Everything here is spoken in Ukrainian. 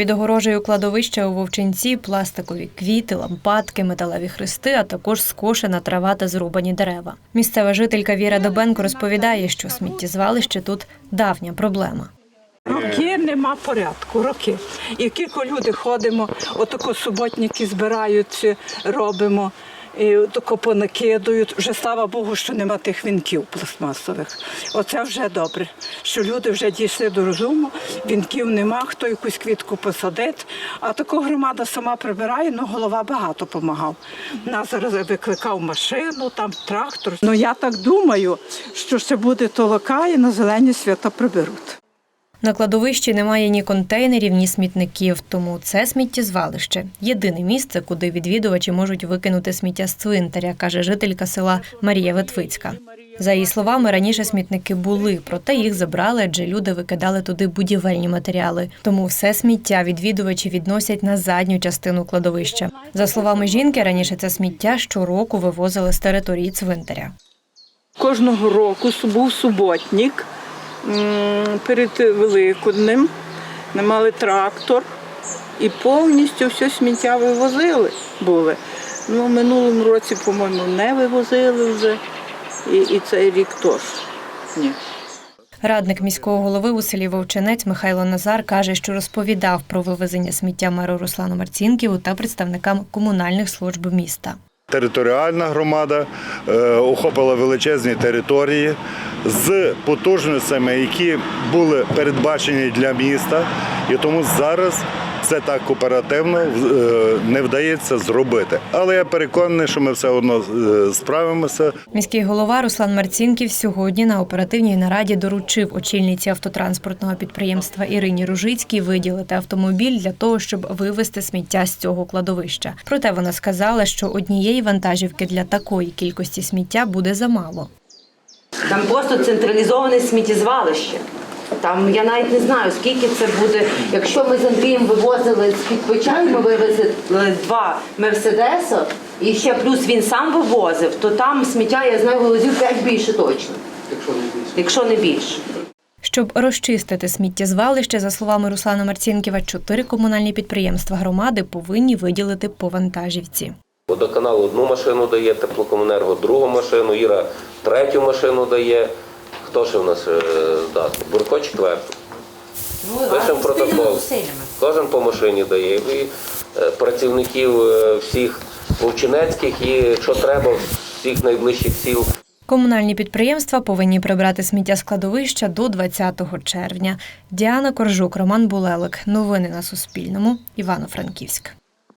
Під огорожею кладовища у Вовчинці пластикові квіти, лампадки, металеві хрести, а також скошена трава та зрубані дерева. Місцева жителька Віра Добенко розповідає, що сміттєзвалище тут давня проблема. Роки нема порядку, роки. І кілька люди ходимо, отако суботники збираються, робимо, і тако понакидують. Вже слава Богу, що нема тих вінків пластмасових. Оце вже добре, що люди вже дійшли до розуму, вінків нема, хто якусь квітку посадить. А тако громада сама прибирає, ну голова багато допомагав. Нас зараз викликав машину, там трактор. Ну я так думаю, що ще буде толока і на зелені свята приберуть. На кладовищі немає ні контейнерів, ні смітників, тому це сміттєзвалище єдине місце, куди відвідувачі можуть викинути сміття з цвинтаря, каже жителька села Марія Ветвицька. За її словами, раніше смітники були, проте їх забрали, адже люди викидали туди будівельні матеріали. Тому все сміття відвідувачі відносять на задню частину кладовища. За словами жінки, раніше це сміття щороку вивозили з території цвинтаря. Кожного року був суботник перед Великоднем. Ми мали трактор і повністю все сміття вивозили були. Ну, в минулому році, по-моєму, не вивозили вже. І, і цей рік теж. Ні. Радник міського голови у селі Вовчинець Михайло Назар каже, що розповідав про вивезення сміття меру Руслану Марцінківу та представникам комунальних служб міста. Територіальна громада е, охопила величезні території з потужностями, які були передбачені для міста, і тому зараз це так оперативно е, не вдається зробити. Але я переконаний, що ми все одно е, справимося. Міський голова Руслан Марцінків сьогодні на оперативній нараді доручив очільниці автотранспортного підприємства Ірині Ружицькій виділити автомобіль для того, щоб вивезти сміття з цього кладовища. Проте вона сказала, що однієї вантажівки для такої кількості сміття буде замало. Там просто централізоване сміттєзвалище. Там я навіть не знаю, скільки це буде. Якщо ми з Андрієм вивозили з під печать, ми вивезли два мерседеса, і ще плюс він сам вивозив, то там сміття, я знаю, вивозив 5 більше точно. Якщо не більше. Якщо не більше. Щоб розчистити сміттєзвалище, за словами Руслана Марцінківа, чотири комунальні підприємства громади повинні виділити по вантажівці. Водоканал одну машину дає, теплокомунерго другу машину, Іра третю машину дає. Хто ще в нас е, дасть? Бурко четверту. Пишемо протокол. Кожен по машині дає. І е, працівників е, всіх вовчинецьких і що треба всіх найближчих сіл. Комунальні підприємства повинні прибрати сміття з кладовища до 20 червня. Діана Коржук, Роман Булелик. Новини на Суспільному. Івано-Франківськ.